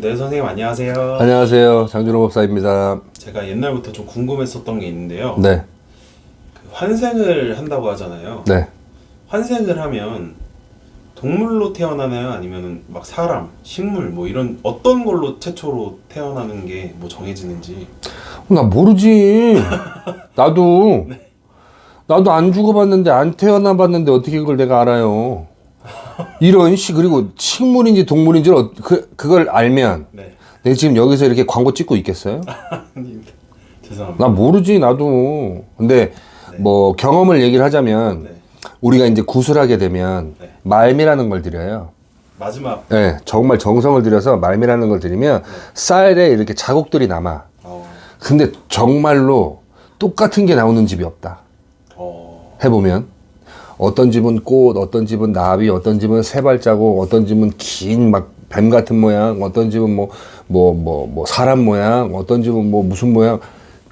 네 선생님 안녕하세요. 안녕하세요. 장준호 법사입니다. 제가 옛날부터 좀 궁금했었던 게 있는데요. 네, 그 환생을 한다고 하잖아요. 네. 환생을 하면 동물로 태어나나요? 아니면 막 사람, 식물 뭐 이런 어떤 걸로 최초로 태어나는 게 뭐 정해지는지. 나 모르지. 나도 나도 안 죽어봤는데 안 태어나봤는데 어떻게 그걸 내가 알아요? 이런 씨 그리고 식물인지 동물인지 어, 그 그걸 알면 네. 내가 지금 여기서 이렇게 광고 찍고 있겠어요? 아닙니다. 죄송합니다. 나 모르지 나도. 근데 뭐 경험을 얘기를 하자면 네. 우리가 이제 구슬하게 되면 네. 말미라는 걸 드려요. 마지막 네, 정말 정성을 들여서 말미라는 걸 드리면 쌀에 이렇게 자국들이 남아. 어, 근데 정말로 똑같은 게 나오는 집이 없다. 어, 해보면 어떤 집은 꽃, 어떤 집은 나비, 어떤 집은 세 발자국, 어떤 집은 긴 막 뱀 같은 모양, 어떤 집은 뭐 뭐 뭐 뭐 사람 모양, 어떤 집은 뭐 무슨 모양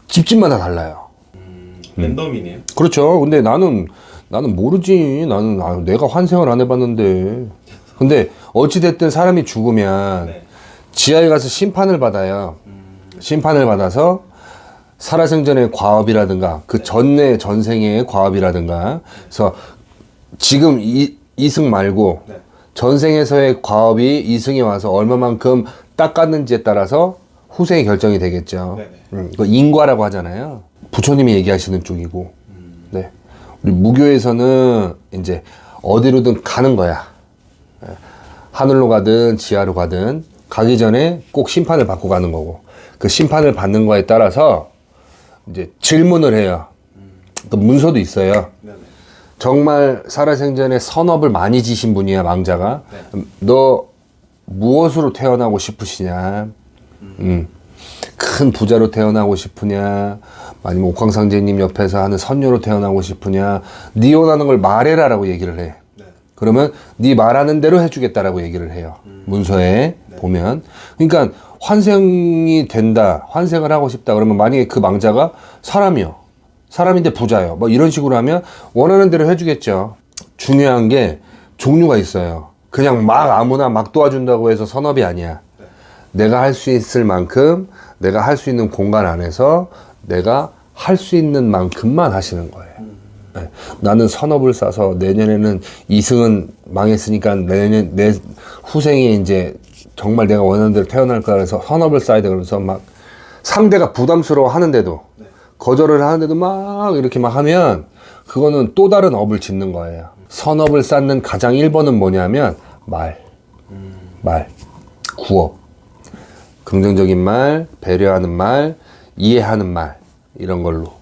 집집마다 달라요. 음, 랜덤이네요. 그렇죠. 근데 나는 나는 모르지. 나는 아, 내가 환생을 안 해봤는데. 근데 어찌 됐든 사람이 죽으면 네. 지하에 가서 심판을 받아요. 심판을 받아서 살아생전의 과업이라든가 그 전내 전생의 과업이라든가 그래서 지금 이, 이승 말고 네. 전생에서의 과업이 이승에 와서 얼마만큼 닦았는지에 따라서 후생이 결정이 되겠죠. 네 네. 음, 그 인과라고 하잖아요. 부처님이 얘기하시는 쪽이고, 네. 우리 무교에서는 이제 어디로든 가는 거야. 예. 하늘로 가든 지하로 가든 가기 전에 꼭 심판을 받고 가는 거고, 그 심판을 받는 거에 따라서 이제 질문을 해요. 그 문서도 있어요. 네 네. 정말 살아생전에 선업을 많이 지신 분이야 망자가. 음, 너 무엇으로 태어나고 싶으시냐? 음. 큰 부자로 태어나고 싶으냐? 아니면 옥황상제님 옆에서 하는 선녀로 태어나고 싶으냐? 네 원하는 걸 말해라라고 얘기를 해. 네. 그러면 네 말하는 대로 해주겠다라고 얘기를 해요. 문서에 보면. 그러니까 환생이 된다 환생을 하고 싶다 그러면 만약에 그 망자가 사람이요 사람인데 부자요. 뭐 이런 식으로 하면 원하는 대로 해주겠죠. 중요한 게 종류가 있어요. 그냥 막 아무나 막 도와준다고 해서 선업이 아니야. 내가 할 수 있을 만큼 내가 할 수 있는 공간 안에서 내가 할 수 있는 만큼만 하시는 거예요. 네. 나는 선업을 싸서 내년에는 이승은 망했으니까 내년 내 후생에 이제 정말 내가 원하는 대로 태어날 거라 해서 선업을 쌓아야 돼 그러면서 막 상대가 부담스러워 하는데도 거절을 하는데도 막 이렇게 막 하면 그거는 또 다른 업을 짓는 거예요. 선업을 쌓는 가장 1번은 뭐냐면 말, 말, 구업, 긍정적인 말, 배려하는 말, 이해하는 말. 이런 걸로